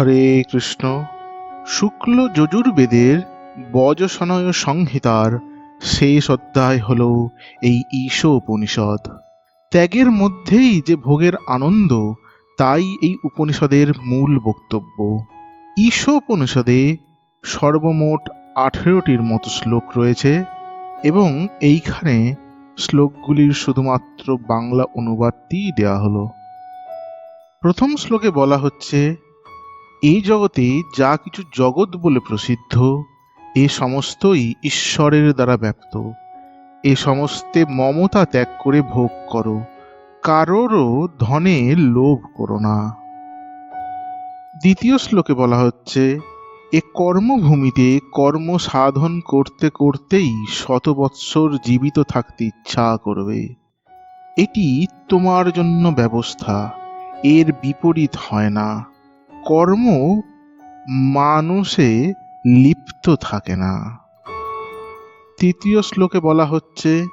হরে কৃষ্ণ। শুক্ল যজুর্বেদের বজসনয় সংহিতার শেষ অধ্যায় হল এই ঈশ উপনিষদ ত্যাগের মধ্যেই যে ভোগের আনন্দ, তাই এই উপনিষদের মূল বক্তব্য। ঈশ উপনিষদে সর্বমোট আঠেরোটির মতো শ্লোক রয়েছে এবং এইখানে শ্লোকগুলির শুধুমাত্র বাংলা অনুবাদটিই দেওয়া হলো। প্রথম শ্লোকে বলা হচ্ছে এই জগতে যা কিছু জগৎ বলে প্রসিদ্ধ, এ সমস্তই ঈশ্বরের দ্বারা ব্যপ্ত এ সমস্তে মমতা ত্যাগ করে ভোগ করো, কারোরও ধনে লোভ করো না। দ্বিতীয় শ্লোকে বলা হচ্ছে, এ কর্মভূমিতে কর্ম সাধন করতে করতেই শত বৎসর জীবিত থাকতে ইচ্ছা করবে। এটি তোমার জন্য ব্যবস্থা, এর বিপরীত হয় না। কর্ম মানুষে লিপ্ত থাকে না। তৃতীয় শ্লোকে বলা হচ্ছে,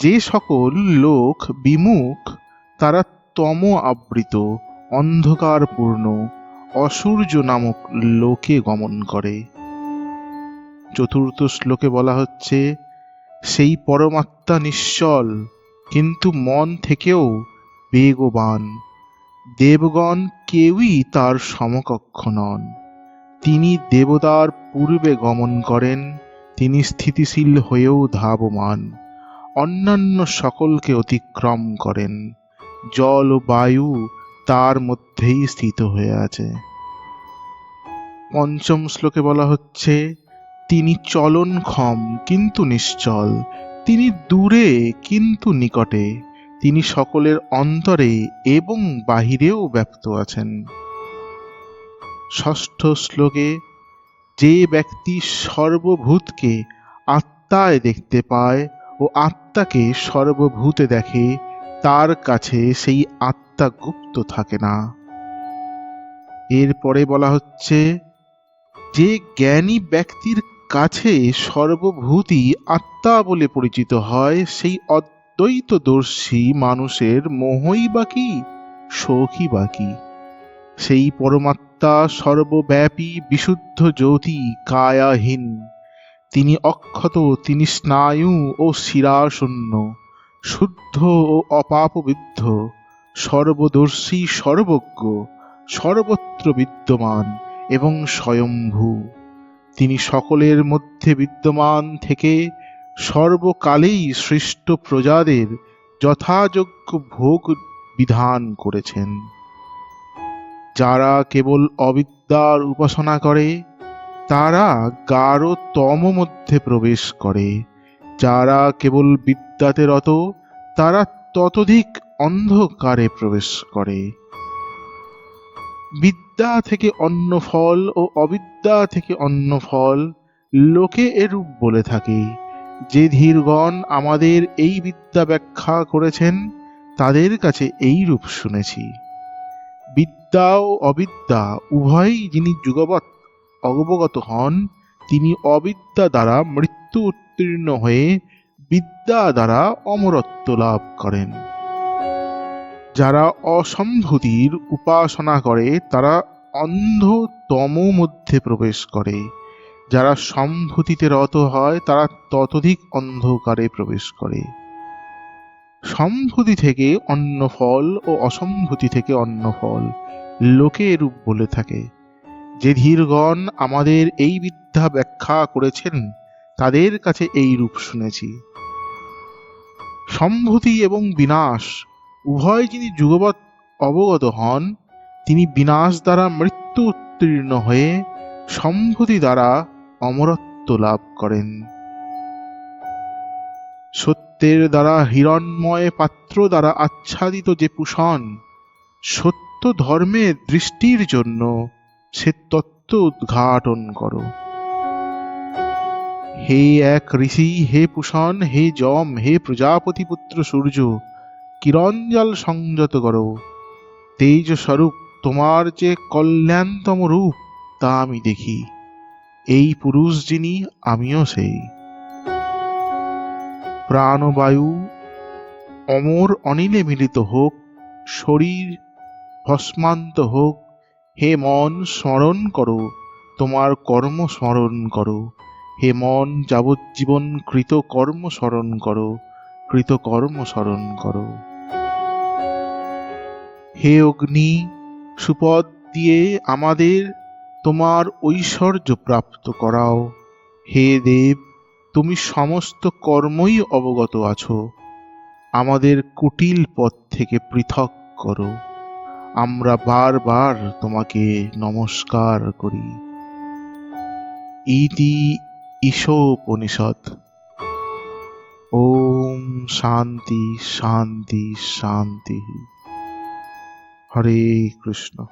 যে সকল লোক বিমুখ, তারা তম আবৃত, অন্ধকারপূর্ণ, অসূর্য নামক লোকে গমন করে। চতুর্থ শ্লোকে বলা হচ্ছে, সেই পরমাত্মা নিশ্চল, কিন্তু মন থেকেও বেগবান। দেবগণ কেউই তার সমকক্ষ নন। তিনি দেবতার পূর্বে গমন করেন, তিনি স্থিতিশীল হয়েও ধাবমান, অন্যান্য সকলকে অতিক্রম করেন। জল ও বায়ু তার মধ্যেই স্থিত হয়ে আছে। পঞ্চম শ্লোকে বলা হচ্ছে, তিনি চলনক্ষম কিন্তু নিশ্চল, তিনি দূরে কিন্তু নিকটে তিনি সকলের অন্তরে এবং বাহিরেও ব্যপ্ত আছেন। ষষ্ঠ শ্লোকে যে ব্যক্তি সর্বভূতকে আত্মায় দেখতে পায় ও আত্মাকে সর্বভূতে দেখে, তার কাছে সেই আত্মা গুপ্ত থাকে না। এরপরে বলা হচ্ছে, যে জ্ঞানী ব্যক্তির কাছে সর্বভূতই আত্মা বলে পরিচিত হয়, সেই অদ্বৈতদর্শী মানুষের মোহই বাকি শোকই বাকি সেই পরমাত্মা সর্বব্যাপী বিশুদ্ধ জ্যোতি কায়াহীন। তিনি অক্ষত, তিনি স্নায়ু ও শিরাশূন্য শুদ্ধ ও অপাপবিদ্ধ, সর্বদর্শী, সর্বজ্ঞ, সর্বত্র বিদ্যমান এবং স্বয়ম্ভূ। তিনি সকলের মধ্যে বিদ্যমান থেকে সর্বকালেই সৃষ্ট প্রজাদের যথাযোগ্য ভোগ বিধান করেছেন। যারা কেবল অবিদ্যার উপাসনা করে, তারা গাঢ় তম মধ্যে প্রবেশ করে। যারা কেবল বিদ্যাতে রত, তারা ততোধিক অন্ধকারে প্রবেশ করে। বিদ্যা থেকে অন্য ফল ও অবিদ্যা থেকে অন্য ফল লোকে এরূপ বলে থাকে। যে ধীরগণ আমাদের এই বিদ্যা ব্যাখ্যা করেছেন, তাদের কাছে এই রূপ শুনেছি। বিদ্যা ও অবিদ্যা উভয়ই যিনি যুগবৎ অবগত হন, তিনি অবিদ্যা দ্বারা মৃত্যু উত্তীর্ণ হয়ে বিদ্যা দ্বারা অমরত্ব লাভ করেন। যারা অসম্ভূতির উপাসনা করে, তারা অন্ধতম মধ্যে প্রবেশ করে। যারা সম্ভূতিতে রত হয়, তারা ততোধিক অন্ধকারে প্রবেশ করে। সম্ভূতি থেকে অন্য ফল ও অসম্ভূতি থেকে অন্য ফল লোকে এরূপ বলে থাকে। যে ধীরগণ আমাদের এই বিদ্যা ব্যাখ্যা করেছেন, তাদের কাছে এই রূপ শুনেছি। সম্ভূতি এবং বিনাশ, উভয় যিনি যুগবৎ অবগত হন, তিনি বিনাশ দ্বারা মৃত্যু উত্তীর্ণ হয়ে সম্ভূতি দ্বারা অমরত্ব লাভ করেন। সত্যের দ্বারা হিরণময় পাত্র দ্বারা আচ্ছাদিত যে পুষণ, সত্য ধর্মের দৃষ্টির জন্য সে তত্ত্ব উদ্ঘাটন করো। হে এক ঋষি, হে পুষণ, হে যম, হে প্রজাপতি পুত্র সূর্য কিরঞ্জল সংযত করো। তেজ স্বরূপ তোমার যে কল্যাণতম রূপ, তা আমি দেখি। এই পুরুষ যিনি, আমিও সেই। প্রাণবায়ু অমর অনিলে মিলিত হোক, শরীর ভস্মান্ত হোক, হে মন স্মরণ করো, তোমার কর্ম স্মরণ করো, হে মন যাবজ্জীবন কৃত কর্ম স্মরণ করো, কৃত কর্ম স্মরণ করো। হে অগ্নি, সুপদ দিয়ে আমাদের তোমার ঐশ্বর্য প্রাপ্ত করাও। হে দেব, তুমি সমস্ত কর্মই অবগত আছো। আমাদের কুটিল পথ থেকে পৃথক করো। আমরা বারবার তোমাকে নমস্কার করি। ইতি ঈশোপনিষদ ওম শান্তি শান্তি শান্তি। হরে কৃষ্ণ।